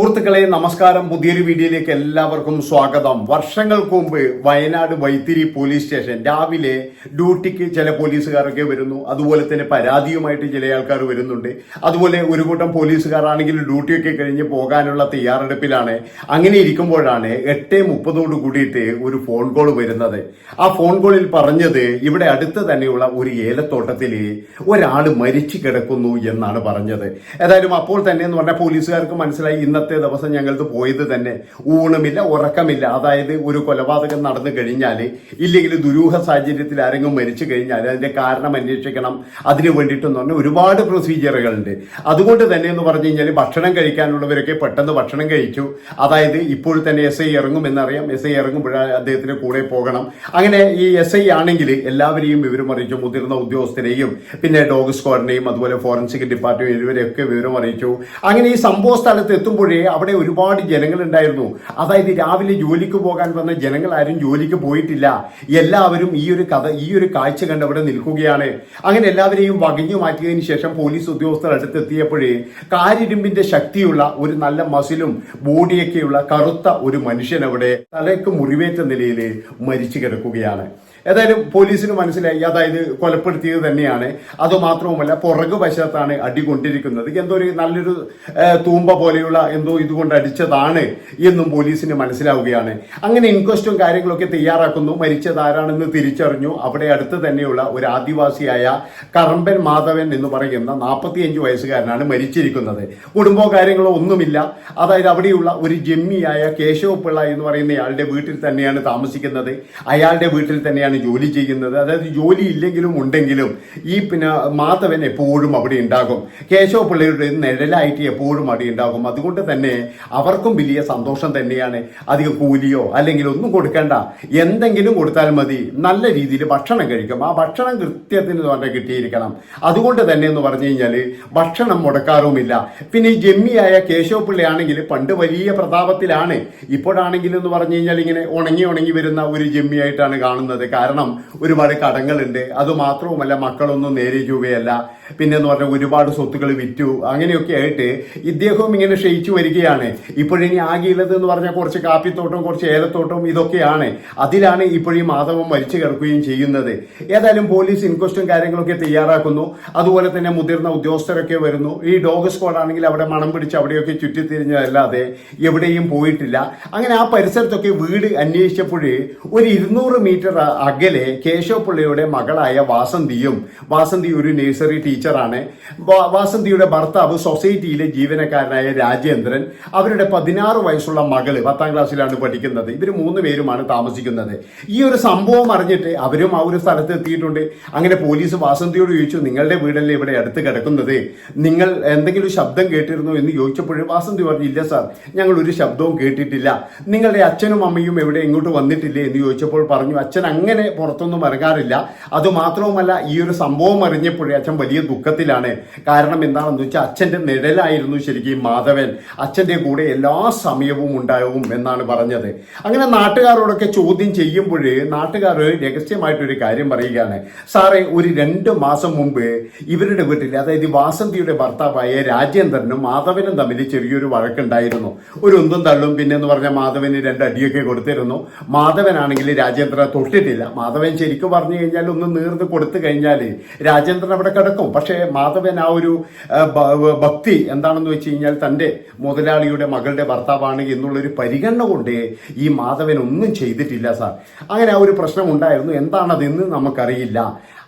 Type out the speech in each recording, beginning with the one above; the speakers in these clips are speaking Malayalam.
സുഹൃത്തുക്കളെ നമസ്കാരം. പുതിയൊരു വീഡിയോയിലേക്ക് എല്ലാവർക്കും സ്വാഗതം. വർഷങ്ങൾക്ക് മുമ്പ് വയനാട് വൈത്തിരി പോലീസ് സ്റ്റേഷൻ രാവിലെ ഡ്യൂട്ടിക്ക് ചില പോലീസുകാരൊക്കെ വരുന്നു. അതുപോലെ തന്നെ പരാതിയുമായിട്ട് ചില ആൾക്കാർ വരുന്നുണ്ട്. അതുപോലെ ഒരു കൂട്ടം പോലീസുകാരാണെങ്കിൽ ഡ്യൂട്ടിയൊക്കെ കഴിഞ്ഞ് പോകാനുള്ള തയ്യാറെടുപ്പിലാണ്. അങ്ങനെ ഇരിക്കുമ്പോഴാണ് എട്ട് മുപ്പതോട് കൂടിയിട്ട് ഒരു ഫോൺ കോൾ വരുന്നത്. ആ ഫോൺ കോളിൽ പറഞ്ഞത് ഇവിടെ അടുത്ത് തന്നെയുള്ള ഒരു ഏലത്തോട്ടത്തിൽ ഒരാൾ മരിച്ചു കിടക്കുന്നു എന്നാണ് പറഞ്ഞത്. ഏതായാലും അപ്പോൾ തന്നെ എന്ന് പറഞ്ഞാൽ പോലീസുകാർക്ക് മനസ്സിലായി ഇന്നത്തെ ദിവസം ഞങ്ങൾക്ക് പോയത് തന്നെ ഊണമില്ല ഉറക്കമില്ല. അതായത് ഒരു കൊലപാതകം നടന്നു കഴിഞ്ഞാൽ ഇല്ലെങ്കിൽ ദുരൂഹ സാഹചര്യത്തിൽ ആരെങ്കിലും മരിച്ചു കഴിഞ്ഞാൽ അതിന്റെ കാരണം അന്വേഷിക്കണം. അതിന് വേണ്ടിയിട്ടെന്ന് പറഞ്ഞാൽ ഒരുപാട് പ്രൊസീജിയറുകളുണ്ട് അതുകൊണ്ട് തന്നെ എന്ന് പറഞ്ഞു കഴിഞ്ഞാൽ ഭക്ഷണം കഴിക്കാനുള്ളവരൊക്കെ പെട്ടെന്ന് ഭക്ഷണം കഴിച്ചു. അതായത് ഇപ്പോൾ തന്നെ എസ് ഐ ഇറങ്ങുമെന്നറിയാം എസ് ഐ ഇറങ്ങുമ്പോഴാണ് അദ്ദേഹത്തിന് കൂടെ പോകണം. അങ്ങനെ ഈ എസ് ഐ ആണെങ്കിൽ എല്ലാവരെയും വിവരം അറിയിച്ചു. മുതിർന്ന ഉദ്യോഗസ്ഥരെയും പിന്നെ ഡോഗ് സ്ക്വാഡിനെയും അതുപോലെ ഫോറൻസിക് ഡിപ്പാർട്ട്മെന്റ് ഇവരെയൊക്കെ വിവരം അറിയിച്ചു. അങ്ങനെ ഈ സംഭവ സ്ഥലത്ത് എത്തുമ്പോഴേ അവിടെ ഒരുപാട് ജനങ്ങൾ ഉണ്ടായിരുന്നു അതായത് രാവിലെ ജോലിക്ക് പോകാൻ വന്ന ജനങ്ങൾ ആരും ജോലിക്ക് പോയിട്ടില്ല. എല്ലാവരും ഈ ഒരു കഥ ഈ ഒരു കാഴ്ച കണ്ട് അവിടെ നിൽക്കുകയാണ്. അങ്ങനെ എല്ലാവരെയും വകഞ്ഞു മാറ്റിയതിനു ശേഷം പോലീസ് ഉദ്യോഗസ്ഥർ അടുത്തെത്തിയപ്പോഴേ കാരിരുമ്പിന്റെ ശക്തിയുള്ള ഒരു നല്ല മസിലും ബോഡിയൊക്കെയുള്ള കറുത്ത ഒരു മനുഷ്യൻ അവിടെ തലയ്ക്ക് മുറിവേറ്റ നിലയിൽ മരിച്ചു കിടക്കുകയാണ്. ഏതായാലും പോലീസിന് മനസ്സിലായി അതായത് കൊലപ്പെടുത്തിയത് തന്നെയാണ്. അത് മാത്രവുമല്ല പുറകു വശത്താണ് അടി കൊണ്ടിരിക്കുന്നത്. എന്തോ ഒരു നല്ലൊരു തൂമ്പ പോലെയുള്ള എന്തോ ഇതുകൊണ്ട് അടിച്ചതാണ് എന്നും പോലീസിന് മനസ്സിലാവുകയാണ്. അങ്ങനെ ഇൻക്വസ്റ്റും കാര്യങ്ങളൊക്കെ തയ്യാറാക്കുന്നു. മരിച്ചതാരാണെന്ന് തിരിച്ചറിഞ്ഞു. അവിടെ അടുത്ത് തന്നെയുള്ള ഒരു ആദിവാസിയായ കറമ്പൻ മാധവൻ എന്ന് പറയുന്ന നാൽപ്പത്തിയഞ്ച് വയസ്സുകാരനാണ് മരിച്ചിരിക്കുന്നത്. കുടുംബോ കാര്യങ്ങളോ ഒന്നുമില്ല. അതായത് അവിടെയുള്ള ഒരു ജമ്മിയായ കേശവപിള്ള എന്ന് പറയുന്നയാളുടെ വീട്ടിൽ തന്നെയാണ് താമസിക്കുന്നത്. അയാളുടെ വീട്ടിൽ തന്നെയാണ് ജോലി ചെയ്യുന്നത്. അതായത് ജോലി ഇല്ലെങ്കിലും ഉണ്ടെങ്കിലും ഈ പിന്നെ മാധവൻ എപ്പോഴും അവിടെ ഉണ്ടാകും. കേശവ പിള്ളയുടെ നിഴലായിട്ട് എപ്പോഴും അവിടെ ഉണ്ടാകും. അതുകൊണ്ട് തന്നെ അവർക്കും വലിയ സന്തോഷം തന്നെയാണ്. അധിക കൂലിയോ അല്ലെങ്കിൽ ഒന്നും കൊടുക്കേണ്ട. എന്തെങ്കിലും കൊടുത്താൽ മതി. നല്ല രീതിയിൽ ഭക്ഷണം കഴിക്കും. ആ ഭക്ഷണം കൃത്യത്തിന് തന്നെ കിട്ടിയിരിക്കണം. അതുകൊണ്ട് തന്നെ എന്ന് പറഞ്ഞു കഴിഞ്ഞാൽ ഭക്ഷണം മുടക്കാറുമില്ല. പിന്നെ ഈ ജമ്മിയായ കേശവ പിള്ളയാണെങ്കിൽ പണ്ട് വലിയ പ്രതാപത്തിലാണ്. ഇപ്പോഴാണെങ്കിൽ എന്ന് പറഞ്ഞു കഴിഞ്ഞാൽ ഇങ്ങനെ ഉണങ്ങി ഉണങ്ങി വരുന്ന ഒരു ജമ്മിയായിട്ടാണ് കാണുന്നത്. കാരണം ഒരുപാട് കടങ്ങളുണ്ട്. അത് മാത്രവുമല്ല മക്കളൊന്നും നേരിക്കുകയല്ല പിന്നെ എന്ന് പറഞ്ഞാൽ ഒരുപാട് സ്വത്തുക്കൾ വിറ്റു. അങ്ങനെയൊക്കെ ആയിട്ട് ഇദ്ദേഹവും ഇങ്ങനെ ക്ഷയിച്ചു വരികയാണ്. ഇപ്പോഴിനി ആകെയുള്ളത് എന്ന് പറഞ്ഞാൽ കുറച്ച് കാപ്പിത്തോട്ടം കുറച്ച് ഏലത്തോട്ടം ഇതൊക്കെയാണ്. അതിലാണ് ഇപ്പോഴും മാധവം വലിച്ചു കിടക്കുകയും ചെയ്യുന്നത്. ഏതായാലും പോലീസ് ഇൻക്വസ്റ്റും കാര്യങ്ങളൊക്കെ തയ്യാറാക്കുന്നു. അതുപോലെ തന്നെ മുതിർന്ന ഉദ്യോഗസ്ഥരൊക്കെ വരുന്നു. ഈ ഡോഗ് സ്ക്വാഡ് ആണെങ്കിൽ അവിടെ മണം പിടിച്ച് അവിടെയൊക്കെ ചുറ്റിത്തിരിഞ്ഞതല്ലാതെ എവിടെയും പോയിട്ടില്ല. അങ്ങനെ ആ പരിസരത്തൊക്കെ വീട് അന്വേഷിച്ചപ്പോഴേ ഒരു ഇരുന്നൂറ് മീറ്റർ അകലെ കേശവപിള്ളയുടെ മകളായ വാസന്തിയും വാസന്തി ഒരു നഴ്സറി ടീച്ചറാണ് വാസന്തിയുടെ ഭർത്താവ് സൊസൈറ്റിയിലെ ജീവനക്കാരനായ രാജേന്ദ്രൻ അവരുടെ പതിനാറ് വയസ്സുള്ള മകൾ പത്താം ക്ലാസ്സിലാണ് പഠിക്കുന്നത്. ഇവർ മൂന്ന് പേരുമാണ് താമസിക്കുന്നത്. ഈ ഒരു സംഭവം അറിഞ്ഞിട്ട് അവരും ആ ഒരു സ്ഥലത്ത് എത്തിയിട്ടുണ്ട്. അങ്ങനെ പോലീസ് വാസന്തിയോട് ചോദിച്ചു നിങ്ങളുടെ വീടല്ലേ ഇവിടെ അടുത്ത് കിടക്കുന്നത്? നിങ്ങൾ എന്തെങ്കിലും ശബ്ദം കേട്ടിരുന്നു? എന്ന് ചോദിച്ചപ്പോഴും വാസന്തി പറഞ്ഞു ഇല്ല സാർ ഞങ്ങൾ ഒരു ശബ്ദവും കേട്ടിട്ടില്ല. നിങ്ങളുടെ അച്ഛനും അമ്മയും എവിടെ ഇങ്ങോട്ട് വന്നിട്ടില്ലേ? എന്ന് ചോദിച്ചപ്പോൾ പറഞ്ഞു അച്ഛൻ അങ്ങനെ പുറത്തൊന്നും ഇറങ്ങാറില്ല. അതുമാത്രവുമല്ല ഈ ഒരു സംഭവം അറിഞ്ഞപ്പോഴേ അച്ഛൻ വലിയ ദുഃഖത്തിലാണ്. കാരണം എന്താണെന്ന് വെച്ചാൽ അച്ഛന്റെ നിഴലായിരുന്നു ശരിക്കും മാധവൻ. അച്ഛന്റെ കൂടെ എല്ലാ സമയവും ഉണ്ടാവും എന്നാണ് പറഞ്ഞത്. അങ്ങനെ നാട്ടുകാരോടൊക്കെ ചോദ്യം ചെയ്യുമ്പോഴേ നാട്ടുകാർ രഹസ്യമായിട്ടൊരു കാര്യം പറയുകയാണ്. സാറേ ഒരു രണ്ട് മാസം മുമ്പ് ഇവരുടെ വീട്ടിൽ അതായത് വാസന്തിയുടെ ഭർത്താവായ രാജേന്ദ്രനും മാധവനും തമ്മിൽ ചെറിയൊരു വഴക്കുണ്ടായിരുന്നു. ഒരു ഒന്നും തള്ളും പിന്നെ എന്ന് പറഞ്ഞാൽ മാധവന് രണ്ട് അടിയൊക്കെ കൊടുത്തിരുന്നു. മാധവനാണെങ്കിൽ രാജേന്ദ്ര തൊട്ടിട്ടില്ല. മാധവൻ ശരിക്കും പറഞ്ഞു കഴിഞ്ഞാൽ ഒന്ന് നീർന്ന് കൊടുത്തു കഴിഞ്ഞാൽ രാജേന്ദ്രൻ അവിടെ കിടക്കും. പക്ഷേ മാധവൻ ആ ഒരു ഭക്തി എന്താണെന്ന് വെച്ച് കഴിഞ്ഞാൽ തന്റെ മുതലാളിയുടെ മകളുടെ ഭർത്താവാണ് എന്നുള്ളൊരു പരിഗണന കൊണ്ട് ഈ മാധവൻ ഒന്നും ചെയ്തിട്ടില്ല സാർ. അങ്ങനെ ആ ഒരു പ്രശ്നം ഉണ്ടായിരുന്നു. എന്താണതെന്ന് നമുക്കറിയില്ല.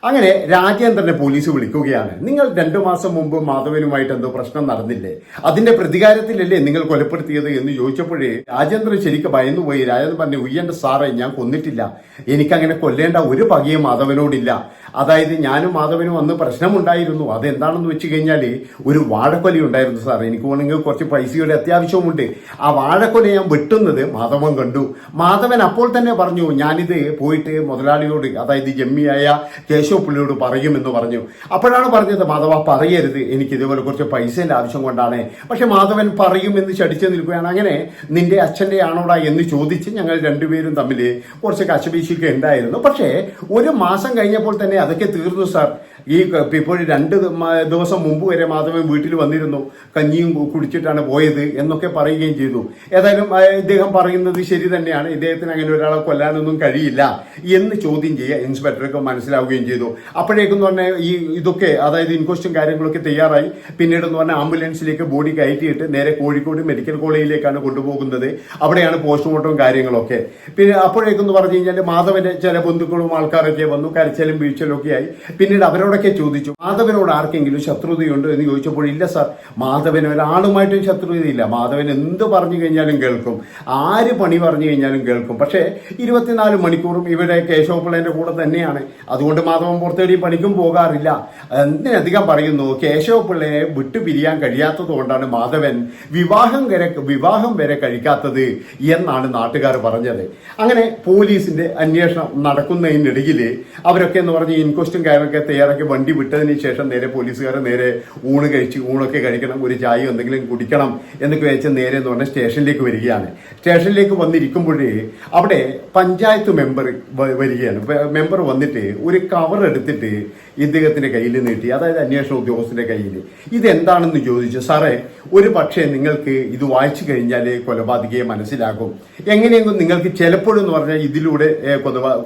അങ്ങനെ രാജേന്ദ്രനെ പോലീസ് വിളിക്കുകയാണ്. നിങ്ങൾ രണ്ടു മാസം മുമ്പ് മാധവനുമായിട്ട് എന്തോ പ്രശ്നം നടന്നില്ലേ? അതിന്റെ പ്രതികാരത്തിലല്ലേ നിങ്ങൾ കൊലപ്പെടുത്തിയത് എന്ന് ചോദിച്ചപ്പോഴേ രാജേന്ദ്രൻ ശരിക്കും ഭയന്നുപോയി. രാജേന്ദ്രൻ പറഞ്ഞു ഉയ്യന്റെ സാറേ ഞാൻ കൊന്നിട്ടില്ല. എനിക്കങ്ങനെ കൊല്ലേണ്ട ഒരു പകയും മാധവനോടില്ല. അതായത് ഞാനും മാധവനും അന്ന് പ്രശ്നമുണ്ടായിരുന്നു. അതെന്താണെന്ന് വെച്ച് കഴിഞ്ഞാൽ ഒരു വാഴക്കൊല ഉണ്ടായിരുന്നു സാർ. എനിക്ക് വേണമെങ്കിൽ കുറച്ച് പൈസയുടെ അത്യാവശ്യമുണ്ട് ആ വാഴക്കൊല ഞാൻ വെട്ടുന്നത് മാധവൻ കണ്ടു. മാധവൻ അപ്പോൾ തന്നെ പറഞ്ഞു ഞാനിത് പോയിട്ട് മുതലാളിയോട് അതായത് ജമ്മിയായ കേശവ പുള്ളിയോട് പറയുമെന്ന് പറഞ്ഞു. അപ്പോഴാണ് പറഞ്ഞത് മാധവ പറയരുത്. എനിക്ക് ഇതേപോലെ കുറച്ച് പൈസേന്റെ ആവശ്യം കൊണ്ടാണ്. പക്ഷെ മാധവൻ പറയുമെന്ന് ചടിച്ചു നിൽക്കുകയാണ്. അങ്ങനെ നിന്റെ അച്ഛന്റെ ആണോടാ? എന്ന് ചോദിച്ച് ഞങ്ങൾ രണ്ടുപേരും തമ്മിൽ കുറച്ച് കശപീശിക്കുക ഉണ്ടായിരുന്നു പക്ഷേ ഒരു മാസം കഴിഞ്ഞപ്പോൾ തന്നെ അതൊക്കെ തീർന്നു സാർ ഈ ഇപ്പോൾ രണ്ട് ദിവസം മുമ്പ് വരെ മാധവൻ വീട്ടിൽ വന്നിരുന്നു. കഞ്ഞിയും കുടിച്ചിട്ടാണ് പോയത് എന്നൊക്കെ പറയുകയും ചെയ്തു. ഏതായാലും ഇദ്ദേഹം പറയുന്നത് ശരി തന്നെയാണ്. ഇദ്ദേഹത്തിന് അങ്ങനെ ഒരാളെ കൊല്ലാനൊന്നും കഴിയില്ല എന്ന് ചോദ്യം ചെയ്യുക ഇൻസ്പെക്ടർക്ക് മനസ്സിലാവുകയും ചെയ്തു. അപ്പോഴേക്കെന്ന് പറഞ്ഞാൽ ഈ ഇതൊക്കെ അതായത് ഇൻക്വസ്റ്റും കാര്യങ്ങളൊക്കെ തയ്യാറായി. പിന്നീട് എന്ന് പറഞ്ഞാൽ ആംബുലൻസിലേക്ക് ബോഡി കയറ്റിയിട്ട് നേരെ കോഴിക്കോട് മെഡിക്കൽ കോളേജിലേക്കാണ് കൊണ്ടുപോകുന്നത്. അവിടെയാണ് പോസ്റ്റ്മോർട്ടവും കാര്യങ്ങളൊക്കെ. പിന്നെ അപ്പോഴേക്കെന്ന് പറഞ്ഞു കഴിഞ്ഞാൽ മാധവന്റെ ചില ബന്ധുക്കളും ആൾക്കാരൊക്കെ വന്നു. കരച്ചിലും വീഴ്ചലും ഒക്കെ ആയി. പിന്നീട് അവരോടൊക്കെ ചോദിച്ചു. മാധവനോട് ആർക്കെങ്കിലും ശത്രുതയുണ്ടോ എന്ന് ചോദിച്ചപ്പോൾ ഇല്ല സാർ മാധവൻ ഒരാളുമായിട്ടും ശത്രുതയില്ല. മാധവൻ എന്ത് പറഞ്ഞു കഴിഞ്ഞാലും കേൾക്കും. ആര് പണി പറഞ്ഞു കഴിഞ്ഞാലും കേൾക്കും. പക്ഷേ ഇരുപത്തിനാല് മണിക്കൂറും ഇവിടെ കേശവപിള്ളേന്റെ കൂടെ തന്നെയാണ്. അതുകൊണ്ട് മാധവൻ പുറത്തേടി പണിക്കും പോകാറില്ല. എന്തിനധികം പറയുന്നു കേശവപിള്ളയെ വിട്ടുപിരിയാൻ കഴിയാത്തത് കൊണ്ടാണ് മാധവൻ വിവാഹം വരെ വിവാഹം വരെ കഴിക്കാത്തത് എന്നാണ് നാട്ടുകാർ പറഞ്ഞത്. അങ്ങനെ പോലീസിന്റെ അന്വേഷണം നടക്കുന്നതിനിടയിൽ അവരൊക്കെ എന്ന് പറഞ്ഞ് ഇൻക്വസ്റ്റും കാര്യമൊക്കെ തയ്യാറാക്കി വണ്ടി വിട്ടതിന് ശേഷം നേരെ പോലീസുകാരെ നേരെ ഊണ് കഴിച്ച് ഊണൊക്കെ കഴിക്കണം ഒരു ചായ എന്തെങ്കിലും കുടിക്കണം എന്നൊക്കെ വെച്ച് നേരെ എന്ന് പറഞ്ഞാൽ സ്റ്റേഷനിലേക്ക് വരികയാണ്. സ്റ്റേഷനിലേക്ക് വന്നിരിക്കുമ്പോഴേ അവിടെ പഞ്ചായത്ത് മെമ്പർ വരികയാണ്. മെമ്പർ വന്നിട്ട് ഒരു കവർ എടുത്തിട്ട് ഇദ്ദേഹത്തിന്റെ കയ്യിൽ നീട്ടി. അതായത് അന്വേഷണ ഉദ്യോഗസ്ഥന്റെ കയ്യിൽ. ഇതെന്താണെന്ന് ചോദിച്ചു. സാറേ ഒരു പക്ഷേ നിങ്ങൾക്ക് ഇത് വായിച്ചു കഴിഞ്ഞാൽ കൊലപാതകയെ മനസ്സിലാകും. എങ്ങനെയെങ്കിലും നിങ്ങൾക്ക് ചിലപ്പോഴെന്ന് പറഞ്ഞാൽ ഇതിലൂടെ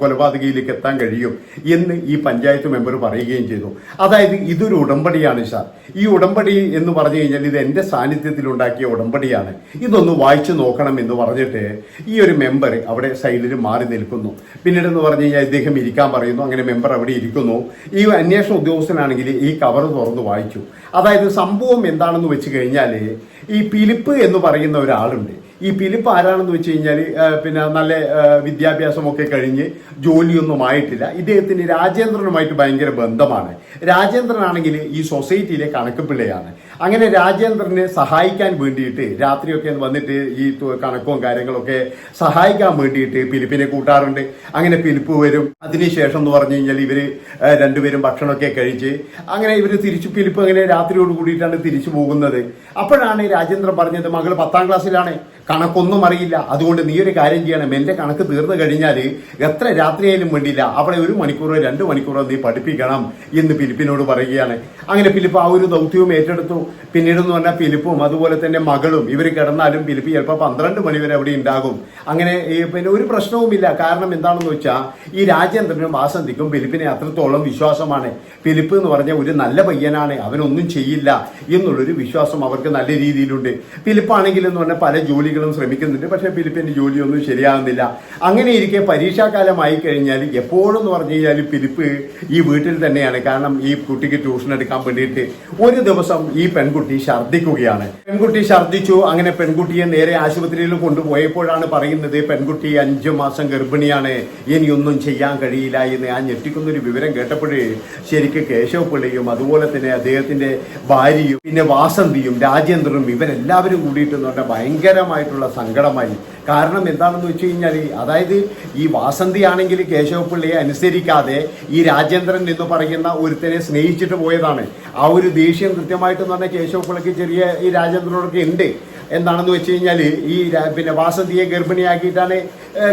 കൊലപാതകയിലേക്ക് എത്താൻ കഴിയും എന്ന് ഈ പഞ്ചായത്ത് മെമ്പർ പറയുകയും ചെയ്തു. അതായത് ഇതൊരു ഉടമ്പടിയാണ് സാർ. ഈ ഉടമ്പടി എന്ന് പറഞ്ഞു കഴിഞ്ഞാൽ ഇത് എന്റെ സാന്നിധ്യത്തിൽ ഉണ്ടാക്കിയ ഉടമ്പടിയാണ്. ഇതൊന്ന് വായിച്ചു നോക്കണം എന്ന് പറഞ്ഞിട്ട് ഈ ഒരു മെമ്പർ അവിടെ സൈഡിൽ മാറി നിൽക്കുന്നു. പിന്നീട് എന്ന് പറഞ്ഞു കഴിഞ്ഞാൽ ഇദ്ദേഹം ഇരിക്കാൻ പറയുന്നു. അങ്ങനെ മെമ്പർ അവിടെ ഇരിക്കുന്നു. ഈ അന്വേഷണ ഉദ്യോഗസ്ഥനാണെങ്കിൽ ഈ കവർ തുറന്ന് വായിച്ചു. അതായത് സംഭവം എന്താണെന്ന് വെച്ച് കഴിഞ്ഞാൽ ഈ പിലിപ്പ് എന്ന് പറയുന്ന ഒരാളുണ്ട്. ഈ ഫിലിപ്പ് ആരാണെന്ന് വെച്ച് കഴിഞ്ഞാൽ പിന്നെ നല്ല വിദ്യാഭ്യാസമൊക്കെ കഴിഞ്ഞ് ജോലിയൊന്നും ആയിട്ടില്ല. ഇദ്ദേഹത്തിന് രാജേന്ദ്രനുമായിട്ട് ഭയങ്കര ബന്ധമാണ്. രാജേന്ദ്രനാണെങ്കിൽ ഈ സൊസൈറ്റിയിലെ കണക്ക് പിള്ളയാണ്. അങ്ങനെ രാജേന്ദ്രനെ സഹായിക്കാൻ വേണ്ടിയിട്ട് രാത്രിയൊക്കെ വന്നിട്ട് ഈ കണക്കും കാര്യങ്ങളൊക്കെ സഹായിക്കാൻ വേണ്ടിയിട്ട് പിലിപ്പിനെ കൂട്ടാറുണ്ട്. അങ്ങനെ പിലിപ്പ് വരും. അതിനുശേഷം എന്ന് പറഞ്ഞു കഴിഞ്ഞാൽ ഇവർ ആ, രണ്ടുപേരും ഭക്ഷണമൊക്കെ കഴിച്ച് അങ്ങനെ ഇവർ തിരിച്ചു പിലിപ്പ് അങ്ങനെ രാത്രിയോട് കൂടിയിട്ടാണ് തിരിച്ചു പോകുന്നത്. അപ്പോഴാണ് രാജേന്ദ്രൻ പറഞ്ഞത് മകൾ പത്താം ക്ലാസ്സിലാണ്. കണക്കൊന്നും അറിയില്ല. അതുകൊണ്ട് നീ ഒരു കാര്യം ചെയ്യണം. എന്റെ കണക്ക് തീർന്നു കഴിഞ്ഞാൽ എത്ര രാത്രിയായാലും വേണ്ടിയില്ല. അവിടെ ഒരു മണിക്കൂറോ രണ്ട് മണിക്കൂറോ നീ പഠിപ്പിക്കണം എന്ന് ഫിലിപ്പിനോട് പറയുകയാണ്. അങ്ങനെ ഫിലിപ്പ് ആ ഒരു ദൗത്യവും ഏറ്റെടുത്തു. പിന്നീട് എന്ന് പറഞ്ഞാൽ ഫിലിപ്പും അതുപോലെ തന്നെ മകളും ഇവർ കിടന്നാലും ഫിലിപ്പ് ചിലപ്പോൾ പന്ത്രണ്ട് മണിവരെ അവിടെ ഉണ്ടാകും. അങ്ങനെ പിന്നെ ഒരു പ്രശ്നവുമില്ല. കാരണം എന്താണെന്ന് വെച്ചാൽ ഈ രാജേന്ദ്രനും വാസന്തിക്കും ഫിലിപ്പിനെ അത്രത്തോളം വിശ്വാസമാണ്. ഫിലിപ്പ് എന്ന് പറഞ്ഞ ഒരു നല്ല പയ്യനാണ് അവനൊന്നും ചെയ്യില്ല എന്നുള്ളൊരു വിശ്വാസം അവർക്ക് നല്ല രീതിയിലുണ്ട്. ഫിലിപ്പാണെങ്കിൽ എന്ന് പറഞ്ഞാൽ പല ജോലികളും ശ്രമിക്കുന്നുണ്ട്. പക്ഷേ ഫിലിപ്പിന്റെ ജോലിയൊന്നും ശരിയാകുന്നില്ല. അങ്ങനെ ഇരിക്കെ പരീക്ഷാകാലമായി കഴിഞ്ഞാൽ എപ്പോഴും എന്ന് പറഞ്ഞു കഴിഞ്ഞാൽ ഫിലിപ്പ് ഈ വീട്ടിൽ തന്നെയാണ്. കാരണം ഈ കുട്ടിക്ക് ട്യൂഷൻ എടുക്കാൻ വേണ്ടിയിട്ട് ഒരു ദിവസം ഈ പെൺകുട്ടി ഛർദ്ദിക്കുകയാണ്. പെൺകുട്ടി ഛർദ്ദിച്ചു. അങ്ങനെ പെൺകുട്ടിയെ നേരെ ആശുപത്രിയിൽ കൊണ്ടുപോയപ്പോഴാണ് പറയുന്നത് പെൺകുട്ടി അഞ്ചു മാസം ഗർഭിണിയാണ്. ഇനിയൊന്നും ചെയ്യാൻ കഴിയില്ല എന്ന് ആ ഞെട്ടിക്കുന്ന ഒരു വിവരം കേട്ടപ്പോഴേ ശരിക്കും കേശവ അതുപോലെ തന്നെ അദ്ദേഹത്തിന്റെ ഭാര്യയും പിന്നെ വാസന്തിയും രാജേന്ദ്രനും ഇവരെല്ലാവരും കൂടിയിട്ട് ഭയങ്കരമായിട്ടുള്ള സങ്കടമായി കാരണം എന്താണെന്ന് വെച്ച് കഴിഞ്ഞാൽ അതായത് ഈ വാസന്തി ആണെങ്കിൽ കേശവപിള്ളിയെ അനുസരിക്കാതെ ഈ രാജേന്ദ്രൻ എന്ന് പറയുന്ന ഒരുത്തനെ സ്നേഹിച്ചിട്ട് പോയതാണ്. ആ ഒരു ദേഷ്യം കൃത്യമായിട്ടെന്ന് പറഞ്ഞാൽ കേശവപിള്ളയ്ക്ക് ചെറിയ ഈ രാജേന്ദ്രനോടൊക്കെ ഉണ്ട്. എന്താണെന്ന് വെച്ച് കഴിഞ്ഞാൽ ഈ പിന്നെ വാസന്തിയെ ഗർഭിണിയാക്കിയിട്ടാണ്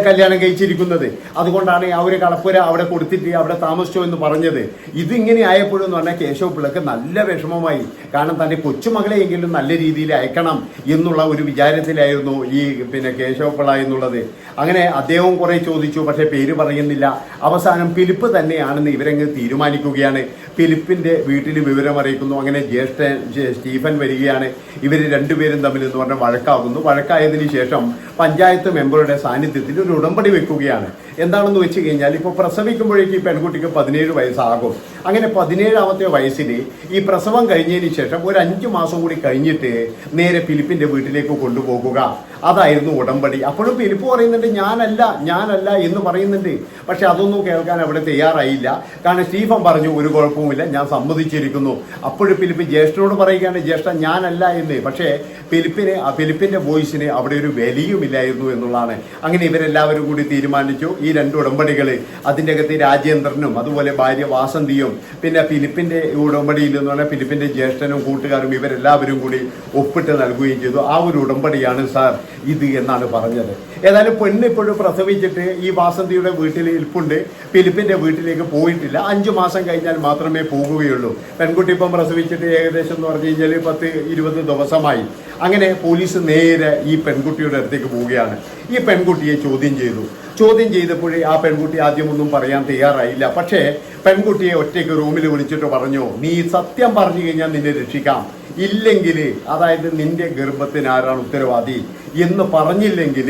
കല്യാണം കഴിച്ചിരിക്കുന്നത്. അതുകൊണ്ടാണ് ആ ഒരു കളപ്പുര അവിടെ കൊടുത്തിട്ട് അവിടെ താമസിച്ചോ എന്ന് പറഞ്ഞത്. ഇതിങ്ങനെ ആയപ്പോഴെന്ന് പറഞ്ഞാൽ കേശവ പിള്ളക്ക് നല്ല വിഷമമായി. കാരണം തന്റെ കൊച്ചുമകളെയെങ്കിലും നല്ല രീതിയിൽ അയക്കണം എന്നുള്ള ഒരു വിചാരത്തിലായിരുന്നു ഈ പിന്നെ കേശവ പിള്ള എന്നുള്ളത്. അങ്ങനെ അദ്ദേഹവും കുറെ ചോദിച്ചു പക്ഷെ പേര് പറയുന്നില്ല. അവസാനം ഫിലിപ്പ് തന്നെയാണെന്ന് ഇവരങ്ങ് തീരുമാനിക്കുകയാണ്. ഫിലിപ്പിന്റെ വീട്ടിൽ വിവരം അറിയിക്കുന്നു. അങ്ങനെ ജ്യേഷ്ഠൻ സ്റ്റീഫൻ വരികയാണ്. ഇവർ രണ്ടുപേരും തമ്മിൽ എന്ന് പറഞ്ഞാൽ വഴക്കാകുന്നു. വഴക്കായതിനു ശേഷം പഞ്ചായത്ത് മെമ്പറുടെ സാന്നിധ്യത്തിൽ ഒരു ഉടമ്പടി വെക്കുകയാണ്. എന്താണെന്ന് വെച്ച് കഴിഞ്ഞാൽ ഇപ്പോൾ പ്രസവിക്കുമ്പോഴേക്ക് ഈ പെൺകുട്ടിക്ക് പതിനേഴ് വയസ്സാകും. അങ്ങനെ പതിനേഴാമത്തെ വയസ്സിൽ ഈ പ്രസവം കഴിഞ്ഞതിന് ശേഷം ഒരു അഞ്ച് മാസം കൂടി കഴിഞ്ഞിട്ട് നേരെ ഫിലിപ്പിന്റെ വീട്ടിലേക്ക് കൊണ്ടുപോകുക. അതായിരുന്നു ഉടമ്പടി. അപ്പോഴും ഫിലിപ്പ് പറയുന്നുണ്ട് ഞാനല്ല ഞാനല്ല എന്ന് പറയുന്നുണ്ട്. പക്ഷെ അതൊന്നും കേൾക്കാൻ അവിടെ തയ്യാറായില്ല. കാരണം സ്റ്റീഫൻ പറഞ്ഞു ഒരു കുഴപ്പവുമില്ല ഞാൻ സമ്മതിച്ചിരിക്കുന്നു. അപ്പോഴും ഫിലിപ്പ് ജ്യേഷ്ഠനോട് പറയുകയാണ് ജ്യേഷ്ഠ ഞാനല്ല എന്ന്. പക്ഷേ ഫിലിപ്പിന് ഫിലിപ്പിന്റെ വോയിസിന് അവിടെ ഒരു വിലയുമില്ലായിരുന്നു എന്നുള്ളതാണ്. അങ്ങനെ ഇവരെല്ലാവരും കൂടി തീരുമാനിച്ചു. രണ്ട് ഉടമ്പടികൾ അതിന്റെ അകത്ത് രാജേന്ദ്രനും അതുപോലെ ഭാര്യ വാസന്തിയും പിന്നെ ഫിലിപ്പിന്റെ ഉടമ്പടിയിൽ എന്ന് പറഞ്ഞാൽ ഫിലിപ്പിന്റെ ജ്യേഷ്ഠനും കൂട്ടുകാരും ഇവരെല്ലാവരും കൂടി ഒപ്പിട്ട് നൽകുകയും ചെയ്തു. ആ ഒരു ഉടമ്പടിയാണ് സാർ ഇത് എന്നാണ് പറഞ്ഞത്. ഏതായാലും പെണ്ണ് ഇപ്പോഴും പ്രസവിച്ചിട്ട് ഈ വാസന്തിയുടെ വീട്ടിൽ ഇരിപ്പുണ്ട്. ഫിലിപ്പിന്റെ വീട്ടിലേക്ക് പോയിട്ടില്ല. അഞ്ചു മാസം കഴിഞ്ഞാൽ മാത്രമേ പോകുകയുള്ളൂ. പെൺകുട്ടി ഇപ്പം പ്രസവിച്ചിട്ട് ഏകദേശം എന്ന് പറഞ്ഞു കഴിഞ്ഞാൽ പത്ത് ഇരുപത് ദിവസമായി. അങ്ങനെ പോലീസ് നേരെ ഈ പെൺകുട്ടിയുടെ അടുത്തേക്ക് പോവുകയാണ്. ഈ പെൺകുട്ടിയെ ചോദ്യം ചെയ്തു. ചോദ്യം ചെയ്തപ്പോഴേ ആ പെൺകുട്ടി ആദ്യമൊന്നും പറയാൻ തയ്യാറായില്ല. പക്ഷേ പെൺകുട്ടിയെ ഒറ്റയ്ക്ക് റൂമിൽ വിളിച്ചിട്ട് പറഞ്ഞു നീ സത്യം പറഞ്ഞു കഴിഞ്ഞാൽ നിന്നെ രക്ഷിക്കാം. ഇല്ലെങ്കിൽ അതായത് നിന്റെ ഗർഭത്തിന് ആരാണ് ഉത്തരവാദി എന്ന് പറഞ്ഞില്ലെങ്കിൽ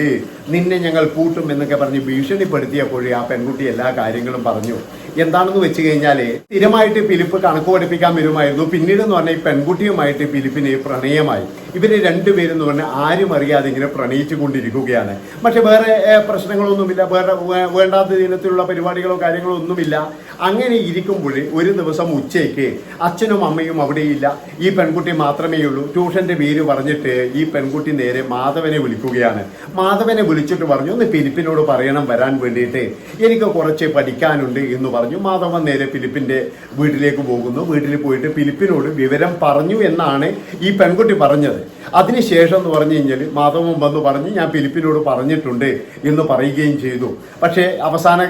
നിന്നെ ഞങ്ങൾ കൂട്ടും എന്നൊക്കെ പറഞ്ഞ് ഭീഷണിപ്പെടുത്തിയപ്പോഴേ ആ പെൺകുട്ടി എല്ലാ കാര്യങ്ങളും പറഞ്ഞു. എന്താണെന്ന് വെച്ച് കഴിഞ്ഞാൽ സ്ഥിരമായിട്ട് ഫിലിപ്പ് കണക്ക് പഠിപ്പിക്കാൻ വരുമായിരുന്നു. പിന്നീട് എന്ന് പറഞ്ഞാൽ ഈ പെൺകുട്ടിയുമായിട്ട് ഫിലിപ്പിന് പ്രണയമായി. ഇവർ രണ്ടുപേരും എന്ന് പറഞ്ഞാൽ ആരും അറിയാതെ ഇങ്ങനെ പ്രണയിച്ചു കൊണ്ടിരിക്കുകയാണ് പക്ഷെ വേറെ പ്രശ്നങ്ങളൊന്നുമില്ല. വേറെ വേണ്ടാത്ത രീതിയിലുള്ള പരിപാടികളോ കാര്യങ്ങളോ ഒന്നുമില്ല. അങ്ങനെ ഇരിക്കുമ്പോൾ ഒരു ദിവസം ഉച്ചയ്ക്ക് അച്ഛനും അമ്മയും അവിടെയില്ല. ഈ പെൺകുട്ടി മാത്രമേ ഉള്ളൂ. ട്യൂഷന്റെ പേര് പറഞ്ഞിട്ട് ഈ പെൺകുട്ടി നേരെ മാധവനെ വിളിക്കുകയാണ്. മാധവനെ വിളിച്ചിട്ട് പറഞ്ഞു ഒന്ന് ഫിലിപ്പിനോട് പറയണം വരാൻ വേണ്ടിയിട്ട്. എനിക്ക് കുറച്ച് പഠിക്കാനുണ്ട് എന്ന് പറഞ്ഞു. മാധവൻ നേരെ ഫിലിപ്പിന്റെ വീട്ടിലേക്ക് പോകുന്നു. വീട്ടിൽ പോയിട്ട് ഫിലിപ്പിനോട് വിവരം പറഞ്ഞു എന്നാണ് ഈ പെൺകുട്ടി പറഞ്ഞത്. അതിനുശേഷം എന്ന് പറഞ്ഞു കഴിഞ്ഞാൽ മാധവൻ വന്ന് പറഞ്ഞ് ഞാൻ ഫിലിപ്പിനോട് പറഞ്ഞിട്ടുണ്ട് എന്ന് പറയുകയും ചെയ്തു. പക്ഷേ അവസാന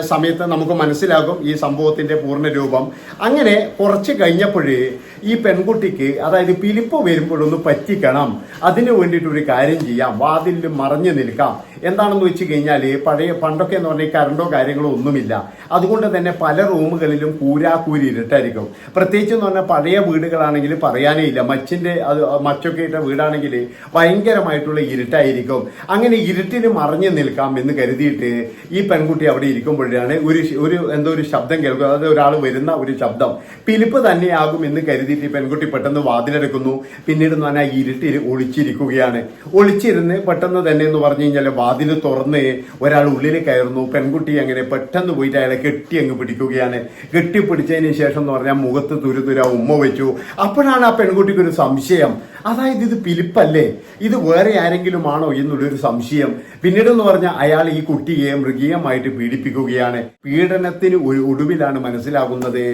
സമയത്ത് നമുക്ക് മനസ്സിലാകും ഈ സംഭവത്തിന്റെ പൂർണ രൂപം. അങ്ങനെ കുറച്ച് കഴിഞ്ഞപ്പോഴേ ഈ പെൺകുട്ടിക്ക് അതായത് ഫിലിപ്പ് വരുമ്പോഴൊന്ന് പറ്റിക്കണം. അതിനു വേണ്ടിയിട്ട് ഒരു കാര്യം ചെയ്യാം. വാതിലിൽ മറഞ്ഞു നിൽക്കാം. എന്താണെന്ന് വെച്ച് കഴിഞ്ഞാൽ പഴയ പണ്ടൊക്കെ എന്ന് പറഞ്ഞാൽ കറണ്ടോ കാര്യങ്ങളോ ഒന്നുമില്ല. അതുകൊണ്ട് തന്നെ പല റൂമുകളിലും കൂരാക്കൂരി ഇരുട്ടായിരിക്കും. പ്രത്യേകിച്ച് എന്ന് പറഞ്ഞാൽ പഴയ വീടുകളാണെങ്കിൽ പറയാനേ ഇല്ല. മച്ചിന്റെ അത് മച്ചൊക്കെ ഇട്ട വീടാണെങ്കിൽ ഭയങ്കരമായിട്ടുള്ള ഇരുട്ടായിരിക്കും. അങ്ങനെ ഇരുട്ടിൽ മറഞ്ഞു നിൽക്കാം എന്ന് കരുതിയിട്ട് ഈ പെൺകുട്ടി അവിടെ ഇരിക്കുമ്പോഴാണ് ഒരു ഒരു എന്തോ ഒരു ശബ്ദം കേൾക്കുക. അതായത് ഒരാൾ വരുന്ന ഒരു ശബ്ദം. പിലിപ്പ് തന്നെയാകും എന്ന് കരുതിയിട്ട് ഈ പെൺകുട്ടി പെട്ടെന്ന് വാതിലെടുക്കുന്നു. പിന്നീട് എന്ന് പറഞ്ഞാൽ ഇരുട്ടിൽ ഒളിച്ചിരിക്കുകയാണ്. ഒളിച്ചിരുന്ന് പെട്ടെന്ന് തന്നെ എന്ന് പറഞ്ഞു കഴിഞ്ഞാൽ വാതിൽ തുറന്ന് ഒരാൾ ഉള്ളിൽ കയറുന്നു. പെൺകുട്ടി അങ്ങനെ പെട്ടെന്ന് പോയിട്ട് അയാളെ കെട്ടി അങ്ങ് പിടിക്കുകയാണ്. കെട്ടി കെട്ടിപ്പിടിച്ചതിന് ശേഷം എന്ന് പറഞ്ഞാൽ മുഖത്ത് തുരുതുര ഉമ്മ വെച്ചു. അപ്പോഴാണ് ആ പെൺകുട്ടിക്ക് ഒരു സംശയം. അതായത് ഇത് പിലിപ്പല്ലേ? ഇത് വേറെ ആരെങ്കിലും ആണോ എന്നുള്ളൊരു സംശയം. പിന്നീട് എന്ന് പറഞ്ഞാൽ അയാൾ ഈ കുട്ടിയെ മൃഗീയമായിട്ട് പീഡിപ്പിക്കുകയാണ്. പീഡനത്തിന് ഒരു ഒടുവിലാണ് മനസ്സിലാകുന്നത്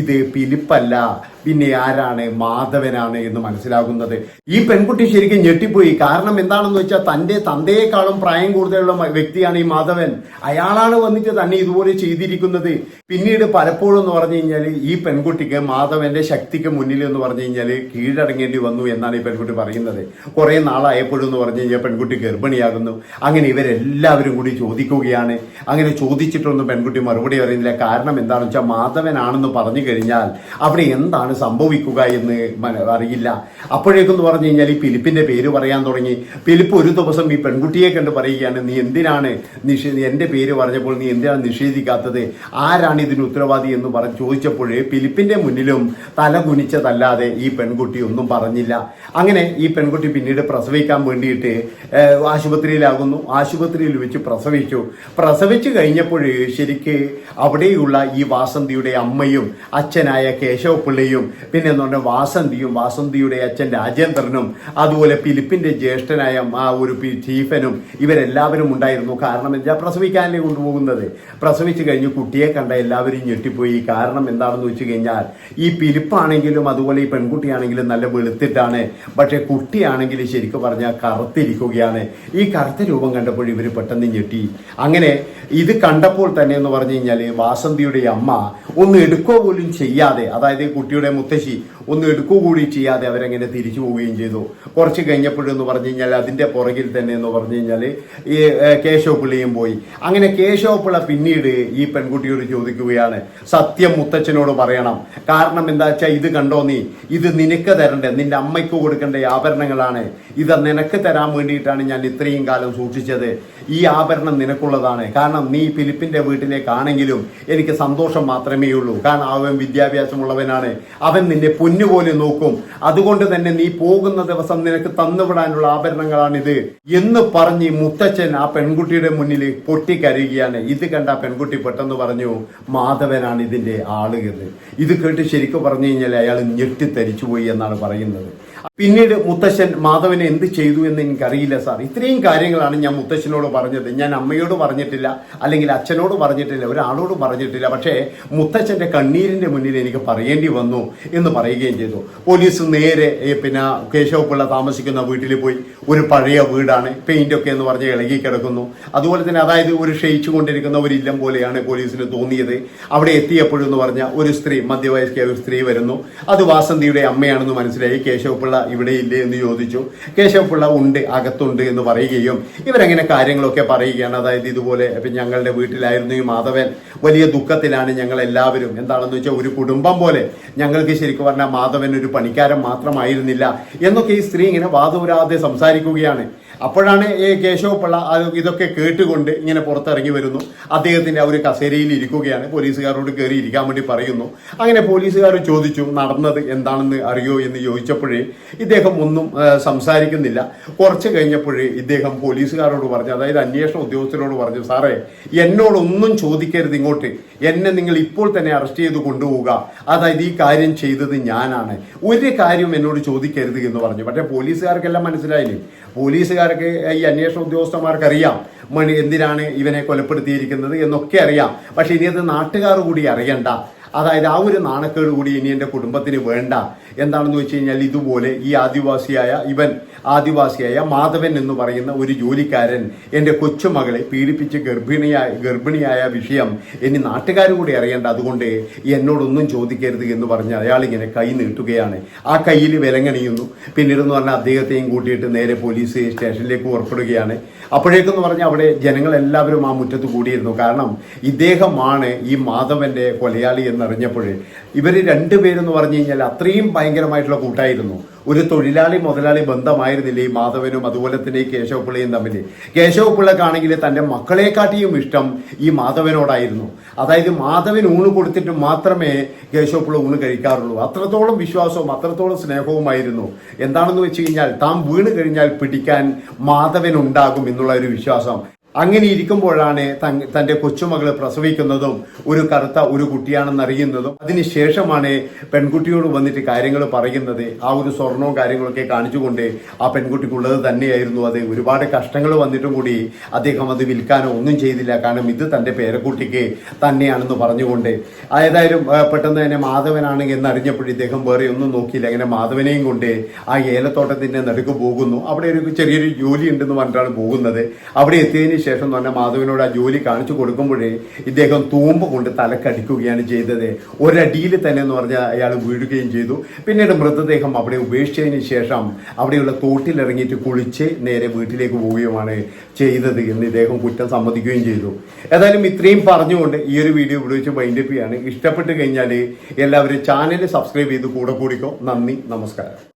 ഇത് പിലിപ്പല്ല പിന്നെ ആരാണ്? മാധവനാണ് എന്ന് മനസ്സിലാകുന്നത്. ഈ പെൺകുട്ടി ശരിക്കും ഞെട്ടിപ്പോയി. കാരണം എന്താണെന്ന് വെച്ചാൽ തന്റെ തന്തയെക്കാളും പ്രായം കൂടുതലുള്ള വ്യക്തിയാണ് ഈ മാധവൻ. അയാളാണ് വന്നിട്ട് തന്നെ ഇതുപോലെ ചെയ്തിരിക്കുന്നത്. പിന്നീട് പലപ്പോഴും എന്ന് പറഞ്ഞു കഴിഞ്ഞാൽ ഈ പെൺകുട്ടിക്ക് മാധവന്റെ ശക്തിക്ക് മുന്നിൽ എന്ന് പറഞ്ഞു കഴിഞ്ഞാൽ കീഴടങ്ങേണ്ടി വന്നു എന്നാണ് ഈ പെൺകുട്ടി പറയുന്നത്. കുറെ നാളായപ്പോഴും എന്ന് പറഞ്ഞു കഴിഞ്ഞാൽ പെൺകുട്ടി ഗർഭിണിയാകുന്നു. അങ്ങനെ ഇവരെല്ലാവരും കൂടി ചോദിക്കുകയാണ്. അങ്ങനെ ചോദിച്ചിട്ടൊന്നും പെൺകുട്ടി മറുപടി പറയുന്നില്ല. കാരണം എന്താണെന്ന് വെച്ചാൽ മാധവനാണെന്ന് പറഞ്ഞു കഴിഞ്ഞാൽ അവിടെ എന്താണ് സംഭവിക്കുക എന്ന് അറിയില്ല. അപ്പോഴേക്കും എന്ന് പറഞ്ഞു കഴിഞ്ഞാൽ ഈ ഫിലിപ്പിന്റെ പേര് പറയാൻ തുടങ്ങി. ഫിലിപ്പ് ഒരു ദിവസം ഈ പെൺകുട്ടിയെ കണ്ട് പറയുകയാണ് നീ എന്തിനാണ് നിഷേ എന്റെ പേര് പറഞ്ഞപ്പോൾ നീ എന്തിനാണ് നിഷേധിക്കാത്തത്? ആരാണ് ഇതിന് ഉത്തരവാദി എന്ന് പറഞ്ഞ് ചോദിച്ചപ്പോഴേ ഫിലിപ്പിന്റെ മുന്നിലും തല കുനിച്ചതല്ലാതെ ഈ പെൺകുട്ടി ഒന്നും പറഞ്ഞില്ല. അങ്ങനെ ഈ പെൺകുട്ടി പിന്നീട് പ്രസവിക്കാൻ വേണ്ടിയിട്ട് ആശുപത്രിയിലാകുന്നു. ആശുപത്രിയിൽ വെച്ച് പ്രസവിച്ചു. പ്രസവിച്ചു കഴിഞ്ഞപ്പോൾ ശരിക്ക് അവിടെയുള്ള ഈ വാസന്തിയുടെ അമ്മയും അച്ഛനായ കേശവപിള്ളയും പിന്നെ എന്ന് പറഞ്ഞാൽ വാസന്തിയും വാസന്തിയുടെ അച്ഛൻ രാജേന്ദ്രനും അതുപോലെ ഫിലിപ്പിന്റെ ജ്യേഷ്ഠനായ ആ ഒരു ചീഫനും ഇവരെല്ലാവരും ഉണ്ടായിരുന്നു. കാരണം എന്താ പ്രസവിക്കാനല്ലേ കൊണ്ടുപോകുന്നത്? പ്രസവിച്ചു കഴിഞ്ഞ് കുട്ടിയെ കണ്ട എല്ലാവരും ഞെട്ടിപ്പോയി. കാരണം എന്താണെന്ന് വെച്ച് കഴിഞ്ഞാൽ ഈ പിലിപ്പാണെങ്കിലും അതുപോലെ ഈ പെൺകുട്ടിയാണെങ്കിലും നല്ല വെളുത്തിട്ടാണ്. പക്ഷെ കുട്ടിയാണെങ്കിൽ ശരിക്കും പറഞ്ഞാൽ കറുത്തിരിക്കുകയാണ്. ഈ കറുത്ത രൂപം കണ്ടപ്പോൾ ഇവർ പെട്ടെന്ന് ഞെട്ടി. അങ്ങനെ ഇത് കണ്ടപ്പോൾ തന്നെ എന്ന് പറഞ്ഞു കഴിഞ്ഞാൽ വാസന്തിയുടെ അമ്മ ഒന്ന് എടുക്കുക പോലും ചെയ്യാതെ അതായത് കുട്ടിയുടെ മുത്തശ്ശി ഒന്ന് എടുക്കുക കൂടി ചെയ്യാതെ അവരങ്ങനെ തിരിച്ചു പോവുകയും ചെയ്തു. കുറച്ച് കഴിഞ്ഞപ്പോഴെന്ന് പറഞ്ഞു കഴിഞ്ഞാൽ അതിന്റെ പുറകിൽ തന്നെ എന്ന് പറഞ്ഞു കഴിഞ്ഞാൽ ഈ കേശവപ്പിള്ളിയും പോയി. അങ്ങനെ കേശവപിള്ള പിന്നീട് ഈ പെൺകുട്ടിയോട് ചോദിക്കുകയാണ് സത്യം മുത്തച്ഛനോട് പറയണം. കാരണം എന്താ വെച്ചാൽ ഇത് കണ്ടോ നീ? ഇത് നിനക്ക് തരണ്ടേ? നിന്റെ അമ്മയ്ക്ക് കൊടുക്കേണ്ട ആഭരണങ്ങളാണ്. ഇത് നിനക്ക് തരാൻ വേണ്ടിയിട്ടാണ് ഞാൻ ഇത്രയും കാലം സൂക്ഷിച്ചത്. ഈ ആഭരണം നിനക്കുള്ളതാണ്. കാരണം നീ ഫിലിപ്പിന്റെ വീട്ടിലേക്കാണെങ്കിലും എനിക്ക് സന്തോഷം മാത്രമേ ഉള്ളൂ. കാരണം അവൻ വിദ്യാഭ്യാസമുള്ളവനാണ്. അവൻ നിന്നെ പൊന്നുപോലെ നോക്കും. അതുകൊണ്ട് തന്നെ നീ പോകുന്ന ദിവസം നിനക്ക് തന്നുവിടാനുള്ള ആഭരണങ്ങളാണിത് എന്ന് പറഞ്ഞ് മുത്തച്ഛൻ ആ പെൺകുട്ടിയുടെ മുന്നിൽ പൊട്ടിക്കരയുകയാണ്. ഇത് കണ്ട പെൺകുട്ടി പെട്ടെന്ന് പറഞ്ഞു മാധവനാണ് ഇതിന്റെ ആൾ എന്ന്. ഇത് കേട്ട് ശരിക്കും പറഞ്ഞു കഴിഞ്ഞാൽ അയാൾ ഞെട്ടിത്തരിച്ചുപോയി എന്നാണ് പറയുന്നത്. പിന്നീട് മുത്തശ്ശൻ മാധവനെ എന്ത് ചെയ്തു എന്ന് എനിക്കറിയില്ല സാർ. ഇത്രയും കാര്യങ്ങളാണ് ഞാൻ മുത്തശ്ശനോട് പറഞ്ഞത്. ഞാൻ അമ്മയോട് പറഞ്ഞിട്ടില്ല അല്ലെങ്കിൽ അച്ഛനോട് പറഞ്ഞിട്ടില്ല ഒരാളോട് പറഞ്ഞിട്ടില്ല. പക്ഷേ മുത്തച്ഛന്റെ കണ്ണീരിന്റെ മുന്നിൽ എനിക്ക് പറയേണ്ടി വന്നു എന്ന് പറയുകയും ചെയ്തു. പോലീസ് നേരെ പിന്നെ കേശവപ്പിള്ള താമസിക്കുന്ന വീട്ടിൽ പോയി. ഒരു പഴയ വീടാണ്. പെയിന്റ് ഒക്കെ എന്ന് പറഞ്ഞ് ഇളകി കിടക്കുന്നു. അതുപോലെ തന്നെ അതായത് ഒരു ക്ഷയിച്ചു കൊണ്ടിരിക്കുന്ന ഒരു ഇല്ലം പോലെയാണ് പോലീസിന് തോന്നിയത്. അവിടെ എത്തിയപ്പോഴെന്ന് പറഞ്ഞ ഒരു സ്ത്രീ മധ്യവയസ്ക ഒരു സ്ത്രീ വരുന്നു. അത് വാസന്തിയുടെ അമ്മയാണെന്ന് മനസ്സിലായി. കേശവപിള്ള ഇവിടെ ഇല്ലേ എന്ന് ചോദിച്ചു. കേശവപിള്ള ഉണ്ട് അകത്തുണ്ട് എന്ന് പറയുകയും ഇവരങ്ങനെ കാര്യങ്ങളൊക്കെ പറയുകയാണ്. അതായത് ഇതുപോലെ ഇപ്പം ഞങ്ങളുടെ വീട്ടിലായിരുന്നു ഈ മാധവൻ വലിയ ദുഃഖത്തിലാണ് ഞങ്ങൾ എല്ലാവരും എന്താണെന്ന് വെച്ചാൽ ഒരു കുടുംബം പോലെ ഞങ്ങൾക്ക് ശരിക്കും പറഞ്ഞാൽ മാധവൻ ഒരു പണിക്കാരൻ മാത്രമായിരുന്നില്ല എന്നൊക്കെ ഈ സ്ത്രീ ഇങ്ങനെ വാദൂരാതെ സംസാരിക്കുകയാണ്. അപ്പോഴാണ് ഈ കേശവപിള്ള അത് ഇതൊക്കെ കേട്ടുകൊണ്ട് ഇങ്ങനെ പുറത്തിറങ്ങി വരുന്നു. അദ്ദേഹത്തിന്റെ ആ ഒരു കസേരയിൽ ഇരിക്കുകയാണ്. പോലീസുകാരോട് കയറി ഇരിക്കാൻ വേണ്ടി പറയുന്നു. അങ്ങനെ പോലീസുകാർ ചോദിച്ചു നടന്നത് എന്താണെന്ന് അറിയോ? എന്ന് ചോദിച്ചപ്പോഴേ ഇദ്ദേഹം ഒന്നും സംസാരിക്കുന്നില്ല. കുറച്ച് കഴിഞ്ഞപ്പോഴേ ഇദ്ദേഹം പോലീസുകാരോട് പറഞ്ഞു അതായത് അന്വേഷണ ഉദ്യോഗസ്ഥരോട് പറഞ്ഞു സാറേ എന്നോടൊന്നും ചോദിക്കരുത് ഇങ്ങോട്ട്. എന്നെ നിങ്ങൾ ഇപ്പോൾ തന്നെ അറസ്റ്റ് ചെയ്ത് കൊണ്ടുപോവുക. അതായത് ഈ കാര്യം ചെയ്തത് ഞാനാണ്. ഒരു കാര്യം എന്നോട് ചോദിക്കരുത് എന്ന് പറഞ്ഞു. പക്ഷേ പോലീസുകാർക്കെല്ലാം മനസ്സിലായില്ലേ? പോലീസുകാർക്ക് ഈ അന്വേഷണ ഉദ്യോഗസ്ഥന്മാർക്ക് അറിയാം മണി എന്തിനാണ് ഇവനെ കൊലപ്പെടുത്തിയിരിക്കുന്നത് എന്നൊക്കെ അറിയാം. പക്ഷെ ഇനി അത് നാട്ടുകാർ കൂടി അറിയണ്ട. അതായത് ആ ഒരു നാണക്കേട് കൂടി ഇനി എന്റെ കുടുംബത്തിന് വേണ്ട. എന്താണെന്ന് വെച്ച് കഴിഞ്ഞാൽ ഇതുപോലെ ഈ ആദിവാസിയായ ഇവൻ ആദിവാസിയായ മാധവൻ എന്ന് പറയുന്ന ഒരു ജോലിക്കാരൻ എന്റെ കൊച്ചുമകളെ പീഡിപ്പിച്ച് ഗർഭിണിയായ ഗർഭിണിയായ വിഷയം ഇനി നാട്ടുകാർ കൂടി അറിയേണ്ട. അതുകൊണ്ട് എന്നോടൊന്നും ചോദിക്കരുത് എന്ന് പറഞ്ഞ് അയാൾ ഇങ്ങനെ കൈ നീട്ടുകയാണ്. ആ കയ്യിൽ വിലങ്ങണിയുന്നു. പിന്നീട് എന്ന് പറഞ്ഞാൽ അദ്ദേഹത്തെയും കൂട്ടിയിട്ട് നേരെ പോലീസ് സ്റ്റേഷനിലേക്ക് പുറപ്പെടുകയാണ്. അപ്പോഴേക്കെന്ന് പറഞ്ഞാൽ അവിടെ ജനങ്ങളെല്ലാവരും ആ മുറ്റത്ത് കൂടിയിരുന്നു. കാരണം ഇദ്ദേഹമാണ് ഈ മാധവന്റെ കൊലയാളി എന്നറിഞ്ഞപ്പോഴേ ഇവർ രണ്ടുപേരെന്ന് പറഞ്ഞു കഴിഞ്ഞാൽ അത്രയും ഭയങ്കരമായിട്ടുള്ള കൂട്ടായിരുന്നു. ഒരു തൊഴിലാളി മുതലാളി ബന്ധമായിരുന്നില്ല ഈ മാധവനും അതുപോലെ തന്നെ ഈ കേശവപിള്ളയും തമ്മിൽ കേശവപിള്ളക്കാണെങ്കിൽ തന്റെ മക്കളെക്കാട്ടിയും ഇഷ്ടം ഈ മാധവനോടായിരുന്നു. അതായത് മാധവൻ ഊണ് കൊടുത്തിട്ട് മാത്രമേ കേശവപിള്ള ഊണ് കഴിക്കാറുള്ളൂ. അത്രത്തോളം വിശ്വാസവും അത്രത്തോളം സ്നേഹവുമായിരുന്നു. എന്താണെന്ന് വെച്ച് കഴിഞ്ഞാൽ താൻ വീണ് കഴിഞ്ഞാൽ പിടിക്കാൻ മാധവൻ ഉണ്ടാകും എന്നുള്ള ഒരു വിശ്വാസം. അങ്ങനെ ഇരിക്കുമ്പോഴാണ് തന്റെ കൊച്ചുമകൾ പ്രസവിക്കുന്നതും ഒരു കറുത്ത ഒരു കുട്ടിയാണെന്ന് അറിയുന്നതും അതിനുശേഷമാണ് പെൺകുട്ടിയോട് വന്നിട്ട് കാര്യങ്ങൾ പറയുന്നത്. ആ ഒരു സ്വർണവും കാര്യങ്ങളൊക്കെ കാണിച്ചുകൊണ്ട് ആ പെൺകുട്ടിക്കുള്ളത് തന്നെയായിരുന്നു. അത് ഒരുപാട് കഷ്ടങ്ങൾ വന്നിട്ടും കൂടി അദ്ദേഹം അത് വിൽക്കാനോ ഒന്നും ചെയ്തില്ല. കാരണം ഇത് തന്റെ പേരക്കുട്ടിക്ക് തന്നെയാണെന്ന് പറഞ്ഞുകൊണ്ട്. ഏതായാലും പെട്ടെന്ന് തന്നെ മാധവനാണ് എന്നറിഞ്ഞപ്പോൾ ഇദ്ദേഹം വേറെ ഒന്നും നോക്കിയില്ല. അങ്ങനെ മാധവനെയും കൊണ്ട് ആ ഏലത്തോട്ടത്തിന്റെ നടുക്ക് പോകുന്നു. അവിടെ ഒരു ചെറിയൊരു ജോലി ഉണ്ടെന്ന് പറഞ്ഞിട്ടാണ് പോകുന്നത്. അവിടെ എത്തിയതിന് ശേഷം തന്നെ മാധവനോട് ആ ജോലി കാണിച്ചു കൊടുക്കുമ്പോഴേ ഇദ്ദേഹം തൂമ്പ് കൊണ്ട് തലക്കടിക്കുകയാണ് ചെയ്തത്. ഒരടിയിൽ തന്നെ എന്ന് പറഞ്ഞാൽ അയാൾ വീഴുകയും ചെയ്തു. പിന്നീട് മൃതദേഹം അവിടെ ഉപേക്ഷിച്ചതിന് ശേഷം അവിടെയുള്ള തോട്ടിലിറങ്ങിയിട്ട് കുളിച്ച് നേരെ വീട്ടിലേക്ക് പോവുകയുമാണ് ചെയ്തത് എന്ന് ഇദ്ദേഹം കുറ്റം സമ്മതിക്കുകയും ചെയ്തു. ഏതായാലും ഇത്രയും പറഞ്ഞുകൊണ്ട് ഈ ഒരു വീഡിയോ ഇവിടെ വെച്ച് വൈൻഡപ്പ് ചെയ്യാണ് ഇഷ്ടപ്പെട്ട് കഴിഞ്ഞാൽ എല്ലാവരും ചാനൽ സബ്സ്ക്രൈബ് ചെയ്ത് കൂടെ കൂടിക്കോ. നന്ദി നമസ്കാരം.